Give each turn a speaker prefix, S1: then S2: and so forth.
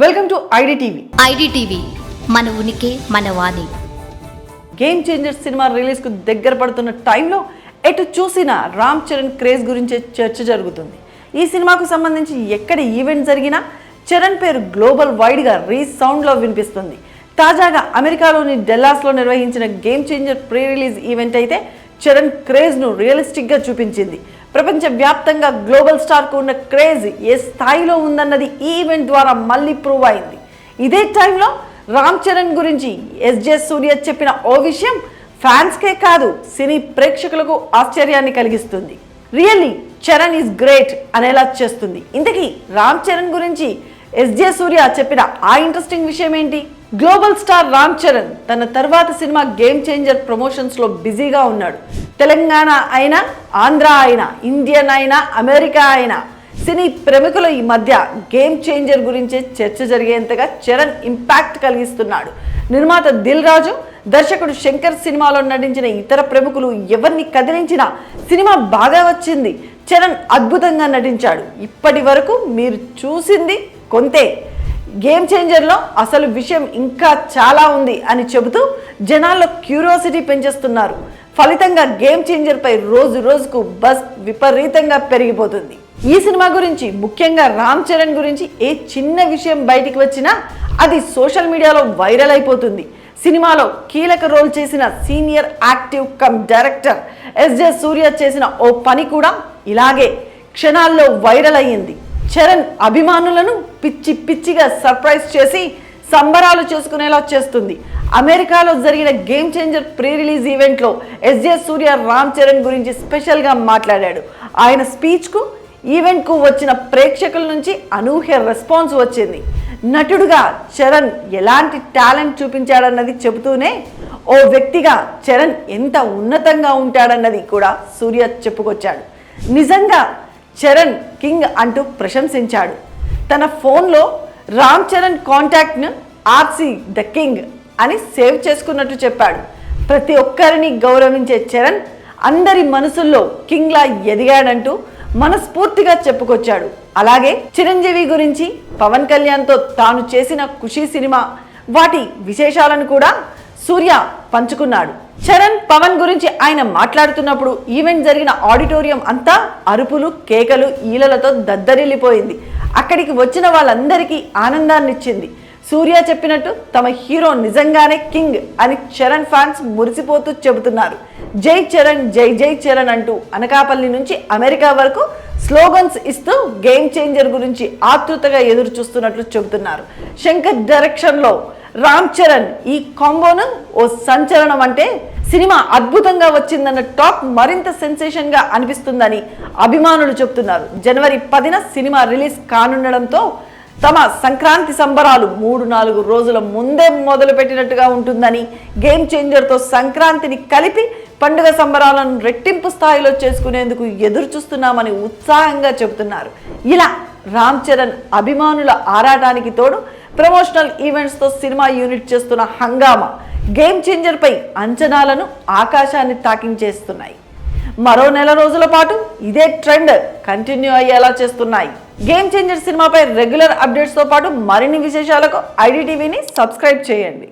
S1: Welcome to IDTV
S2: IDTV మన ఉనికి మన వాణి.
S1: గేమ్ చేంజర్ సినిమా రిలీజ్కు దగ్గర పడుతున్న టైంలో ఎటు చూసినా రామ్ చరణ్ క్రేజ్ గురించే చర్చ జరుగుతుంది. ఈ సినిమాకు సంబంధించి ఎక్కడ ఈవెంట్ జరిగినా చరణ్ పేరు గ్లోబల్ వైడ్గా రీ సౌండ్లో వినిపిస్తుంది. తాజాగా అమెరికాలోని డెల్లాస్లో నిర్వహించిన game changer pre release event అయితే చరణ్ క్రేజ్ను రియలిస్టిక్గా చూపించింది. ప్రపంచ వ్యాప్తంగా గ్లోబల్ స్టార్కు ఉన్న క్రేజ్ ఏ స్థాయిలో ఉందన్నది ఈ ఈవెంట్ ద్వారా మళ్ళీ ప్రూవ్ అయింది. ఇదే టైంలో రామ్ చరణ్ గురించి ఎస్జే సూర్య చెప్పిన ఓ విషయం ఫ్యాన్స్కే కాదు సినీ ప్రేక్షకులకు ఆశ్చర్యాన్ని కలిగిస్తుంది. రియల్లీ చరణ్ ఈజ్ గ్రేట్ అనేలా చేస్తుంది. ఇంతకీ రామ్ చరణ్ గురించి ఎస్జే సూర్య చెప్పిన ఆ ఇంట్రెస్టింగ్ విషయం ఏంటి? గ్లోబల్ స్టార్ రామ్ చరణ్ తన తర్వాత సినిమా గేమ్ చేంజర్ ప్రమోషన్స్లో బిజీగా ఉన్నాడు. తెలంగాణ అయినా ఆంధ్ర అయినా ఇండియన్ అయినా అమెరికా అయినా సినీ ప్రముఖుల ఈ మధ్య గేమ్ చేంజర్ గురించి చర్చ జరిగేంతగా చరణ్ ఇంపాక్ట్ కలిగిస్తున్నాడు. నిర్మాత దిల్ రాజు దర్శకుడు శంకర్ సినిమాలో నటించిన ఇతర ప్రముఖులు ఎవరిని కదిలించినా సినిమా బాగా వచ్చింది. చరణ్ అద్భుతంగా నటించాడు. ఇప్పటి వరకు మీరు చూసింది కొంతే. గేమ్ చేంజర్లో అసలు విషయం ఇంకా చాలా ఉంది అని చెబుతూ జనాల్లో క్యూరియాసిటీ పెంచేస్తున్నారు. ఫలితంగా గేమ్ చేంజర్పై రోజు రోజుకు బస్ విపరీతంగా పెరిగిపోతుంది. ఈ సినిమా గురించి ముఖ్యంగా రామ్ చరణ్ గురించి ఏ చిన్న విషయం బయటికి వచ్చినా అది సోషల్ మీడియాలో వైరల్ అయిపోతుంది. సినిమాలో కీలక రోల్ చేసిన senior actor cum director SJ Surya చేసిన ఓ పని కూడా ఇలాగే క్షణాల్లో వైరల్ అయ్యింది. చరణ్ అభిమానులను పిచ్చి పిచ్చిగా సర్ప్రైజ్ చేసి సంబరాలు చేసుకునేలా చేస్తుంది. అమెరికాలో జరిగిన గేమ్ చేంజర్ ప్రీ రిలీజ్ ఈవెంట్లో ఎస్జే సూర్య రామ్ చరణ్ గురించి స్పెషల్గా మాట్లాడాడు. ఆయన స్పీచ్కు ఈవెంట్కు వచ్చిన ప్రేక్షకుల నుంచి అనూహ్య రెస్పాన్స్ వచ్చింది. నటుడుగా చరణ్ ఎలాంటి టాలెంట్ చూపించాడన్నది చెబుతూనే ఓ వ్యక్తిగా చరణ్ ఎంత ఉన్నతంగా ఉంటాడన్నది కూడా సూర్య చెప్పుకొచ్చాడు. నిజంగా చరణ్ కింగ్ అంటూ ప్రశంసించాడు. తన ఫోన్లో రామ్ చరణ్ కాంటాక్ట్ను ఆర్సీ ద కింగ్ అని సేవ్ చేసుకున్నట్టు చెప్పాడు. ప్రతి ఒక్కరిని గౌరవించే చరణ్ అందరి మనసుల్లో కింగ్లా ఎదిగాడంటూ మనస్ఫూర్తిగా చెప్పుకొచ్చాడు. అలాగే చిరంజీవి గురించి పవన్ కళ్యాణ్తో తాను చేసిన ఖుషీ సినిమా వాటి విశేషాలను కూడా సూర్య పంచుకున్నాడు. చరణ్ పవన్ గురించి ఆయన మాట్లాడుతున్నప్పుడు ఈవెంట్ జరిగిన ఆడిటోరియం అంతా అరుపులు కేకలు ఈలలతో దద్దరిల్లిపోయింది. అక్కడికి వచ్చిన వాళ్ళందరికీ ఆనందాన్నిచ్చింది. సూర్య చెప్పినట్టు తమ హీరో నిజంగానే కింగ్ అని చరణ్ ఫ్యాన్స్ మురిసిపోతూ చెబుతున్నారు. జై చరణ్ జై జై చరణ్ అంటూ అనకాపల్లి నుంచి అమెరికా వరకు స్లోగన్స్ ఇస్తూ గేమ్ చేంజర్ గురించి ఆతృతగా ఎదురు చూస్తున్నట్లు చెబుతున్నారు. శంకర్ డైరెక్షన్లో రామ్ చరణ్ ఈ కాంబోను ఓ సంచలనం అంటే సినిమా అద్భుతంగా వచ్చిందన్న టాక్ మరింత సెన్సేషన్గా అనిపిస్తుందని అభిమానులు చెబుతున్నారు. జనవరి పదిన సినిమా రిలీజ్ కానుండడంతో తమ సంక్రాంతి సంబరాలు మూడు నాలుగు రోజుల ముందే మొదలు పెట్టినట్టుగా ఉంటుందని గేమ్ చేంజర్తో సంక్రాంతిని కలిపి పండుగ సంబరాలను రెట్టింపు స్థాయిలో చేసుకునేందుకు ఎదురు చూస్తున్నామని ఉత్సాహంగా చెబుతున్నారు. ఇలా రామ్ చరణ్ అభిమానుల ఆరాటానికి తోడు ప్రమోషనల్ ఈవెంట్స్తో సినిమా యూనిట్ చేస్తున్న హంగామా గేమ్ చేంజర్పై అంచనాలను ఆకాశాన్ని తాకించేస్తున్నాయి. మరో నెల రోజుల పాటు ఇదే ట్రెండ్ కంటిన్యూ అయ్యేలా చేస్తున్నాయి. గేమ్ చేంజర్ సినిమాపై రెగ్యులర్ అప్డేట్స్తో పాటు మరిన్ని విశేషాలకు ఐడిటీవీని సబ్స్క్రైబ్ చేయండి.